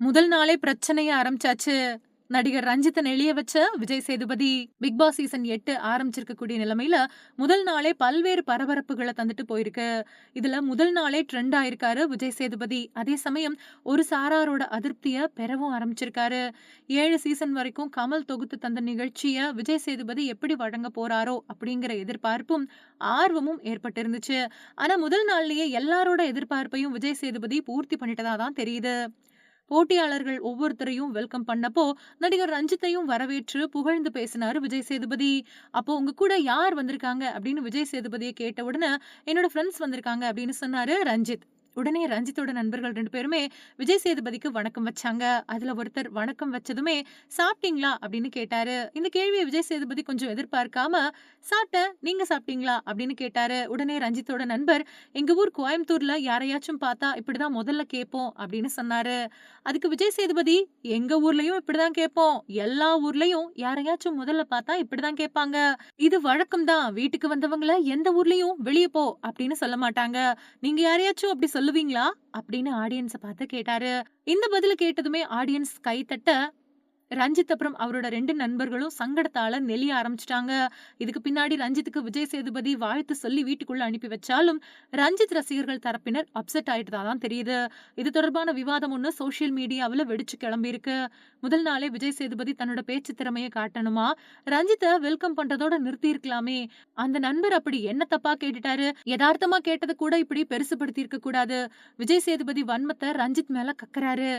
முதல் நாளே பிரச்சனைய ஆரம்பிச்சாச்சு. நடிகர் ரஞ்சித்தன் எளிய வச்ச Vijay Sethupathi Bigg Boss season எட்டு ஆரம்பிச்சிருக்கக்கூடிய நிலைமையில முதல் நாளே பல்வேறு பரபரப்புகளை தந்துட்டு போயிருக்கு. இதுல முதல் நாளே ட்ரெண்ட் ஆயிருக்காரு விஜய் சேதுபதி. அதே சமயம் ஒரு சாராரோட அதிருப்திய பெறவும் ஆரம்பிச்சிருக்காரு. ஏழு சீசன் வரைக்கும் கமல் தொகுத்து தந்த நிகழ்ச்சிய விஜய் சேதுபதி எப்படி வழங்க போறாரோ அப்படிங்கிற எதிர்பார்ப்பும் ஆர்வமும் ஏற்பட்டு இருந்துச்சு ஆனா முதல் நாள்லயே எல்லாரோட எதிர்பார்ப்பையும் விஜய் சேதுபதி பூர்த்தி பண்ணிட்டதா தான் தெரியுது. போட்டியாளர்கள் ஒவ்வொருத்தரையும் வெல்கம் பண்ணப்போ நடிகர் ரஞ்சித்தையும் வரவேற்று புகழ்ந்து பேசினாரு விஜய் சேதுபதி. அப்போ உங்க கூட யார் வந்திருக்காங்க அப்படின்னு விஜய் சேதுபதியை கேட்ட உடனே என்னோட ஃப்ரெண்ட்ஸ் வந்திருக்காங்க அப்படின்னு சொன்னாரு ரஞ்சித். உடனே ரஞ்சித்தோட நண்பர்கள் ரெண்டு பேருமே விஜய் சேதுபதிக்கு வணக்கம் வச்சாங்க. அதுல ஒருத்தர் வணக்கம் வச்சதுமே சாப்பிட்டீங்களா? அப்படின்னு கேட்டாரு. இந்த கேள்வியை விஜய் சேதுபதி கொஞ்சம் எதிர்பார்க்காம சாப்பிட்ட நீங்க சாப்பிட்டீங்களா? அப்படின்னு கேட்டாரு. உடனே ரஞ்சித்தோட நண்பர் எங்க ஊர் கோயம்புத்தூர்ல யாரையாச்சும் பார்த்தா இப்படிதான் முதல்ல கேட்போம் அப்படின்னு சொன்னாரு. அதுக்கு விஜய் சேதுபதி எங்க ஊர்லயும் இப்படிதான் கேட்போம். எல்லா ஊர்லயும் யாரையாச்சும் முதல்ல பார்த்தா இப்படிதான் கேட்பாங்க. இது வழக்கம் தான் வீட்டுக்கு வந்தவங்கள எந்த ஊர்லயும் வெளியே போ அப்படின்னு சொல்ல மாட்டாங்க. நீங்க யாரையாச்சும் அப்படி சொல்லுவீங்களா? அப்படின்னு ஆடியன்ஸ பார்த்து கேட்டாரு. இந்த பதில கேட்டதுமே ஆடியன்ஸ் கை தட்ட ரஞ்சித் அப்புறம் அவரோட ரெண்டு நண்பர்களும் சங்கடத்தால நெளிய ஆரம்பிச்சிட்டாங்க. இதுக்கு பின்னாடி ரஞ்சித்துக்கு விஜய் சேதுபதி வாழ்த்து சொல்லி வீட்டுக்குள்ள அனுப்பி வச்சாலும் ரஞ்சித் ரசிகர்கள் தரப்பினர் அப்செட் ஆயிட்டதா தான் தெரியுது. இது தொடர்பான விவாதம் ஒண்ணு சோசியல் மீடியாவில் வெடிச்சு கிளம்பி இருக்கு முதல் நாளே விஜய் சேதுபதி தன்னோட பேச்சு திறமையை காட்டணுமா? ரஞ்சித்தை வெல்கம் பண்றதோட நிறுத்தி இருக்கலாமே அந்த நண்பர் அப்படி என்ன தப்பா கேட்டுட்டாரு? யதார்த்தமா கேட்டது கூட இப்படி பெருசுபடுத்தி இருக்க கூடாது. விஜய் சேதுபதி வன்மத்தை ரஞ்சித் மேல கக்கறாரு.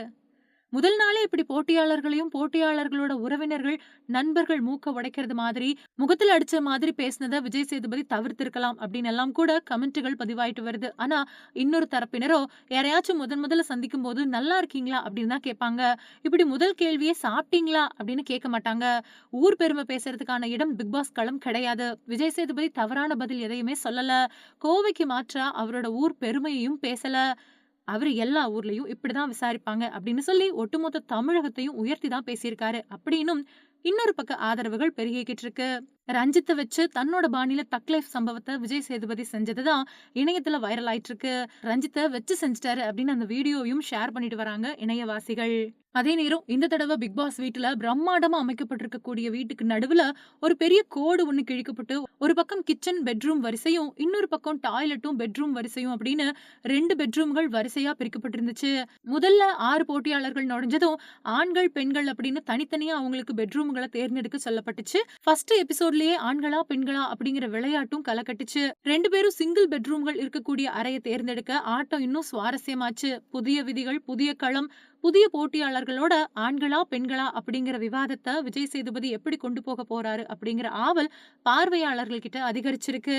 முதல் நாளே இப்படி போட்டியாளர்களையும் போட்டியாளர்களோட உறவினர்கள் நண்பர்கள் மூக்க உடைக்கிறது மாதிரி முகத்தில் அடிச்ச மாதிரி பேசினதை விஜய் சேதுபதி தவிர்த்திருக்கலாம் அப்படின்னு எல்லாம் கூட கமெண்ட்டுகள் பதிவாயிட்டு வருது. ஆனா இன்னொரு தரப்பினரோ யாரையாச்சும் முதன் முதல்ல சந்திக்கும் போது நல்லா இருக்கீங்களா? அப்படின்னு தான் கேட்பாங்க. இப்படி முதல் கேள்வியே சாப்பிட்டீங்களா? அப்படின்னு கேட்க மாட்டாங்க. ஊர் பெருமை பேசுறதுக்கான இடம் பிக் பாஸ் களம் கிடையாது. விஜய் சேதுபதி தவறான பதில் எதையுமே சொல்லல. கோவைக்கு மாற்றா அவரோட ஊர் பெருமையையும் பேசல. அவர் எல்லா ஊர்லயும் இப்படிதான் விசாரிப்பாங்க அப்படின்னு சொல்லி ஒட்டுமொத்த தமிழகத்தையும் உயர்த்தி தான் பேசியிருக்காரு. அப்படின்னும் இன்னொரு பக்க ஆதரவுகள் பெருகிக்கிட்டு இருக்கு ரஞ்சித்தை வச்சு தன்னோட பாணியில தக்லைஃப் சம்பவத்தை விஜய் சேதுபதி செஞ்சதுதான் இணையத்துல வைரல் ஆயிட்டு இருக்கு ரஞ்சித்தை வச்சு செஞ்சிட்டாரு அப்படின்னு அந்த வீடியோவையும் ஷேர் பண்ணிட்டு வராங்க இணையவாசிகள். அதே நேரம் இந்த தடவை பிக் பாஸ் வீட்டுல பிரம்மாண்டமா அமைக்கப்பட்டிருக்கக்கூடிய வீட்டுக்கு நடுவுல ஒரு பெரிய கோடு ஒண்ணு கிழிக்கப்பட்டு ஒரு பக்கம் கிச்சன் பெட்ரூம் வரிசையும் இன்னொரு பக்கம் டாய்லெட்டும் பெட்ரூம் வரிசையும் அப்படின்னு ரெண்டு பெட்ரூம்கள் வரிசையா பிரிக்கப்பட்டிருந்துச்சு. முதல்ல ஆறு போட்டியாளர்கள் நுழைஞ்சதும் ஆண்கள் பெண்கள் அப்படின்னு தனித்தனியா அவங்களுக்கு பெட்ரூம்களை தேர்ந்தெடுக்க சொல்லப்பட்டுச்சு. ஃபர்ஸ்ட் எபிசோட்லயே ஆண்களா பெண்களா அப்படிங்கிற விளையாட்டும் கலக்கட்டுச்சு ரெண்டு பேரும் சிங்கிள் பெட்ரூம்கள் இருக்கக்கூடிய அறையை தேர்ந்தெடுக்க ஆட்டம் இன்னும் சுவாரஸ்யமாச்சு. புதிய விதிகள் புதிய களம் புதிய போட்டியாளர்களோட ஆண்களா பெண்களா அப்படிங்கிற விவாதத்தை விஜய் சேதுபதி எப்படி கொண்டு போக போறாரு அப்படிங்கிற ஆவல் பார்வையாளர்கள் கிட்ட அதிகரிச்சிருக்கு.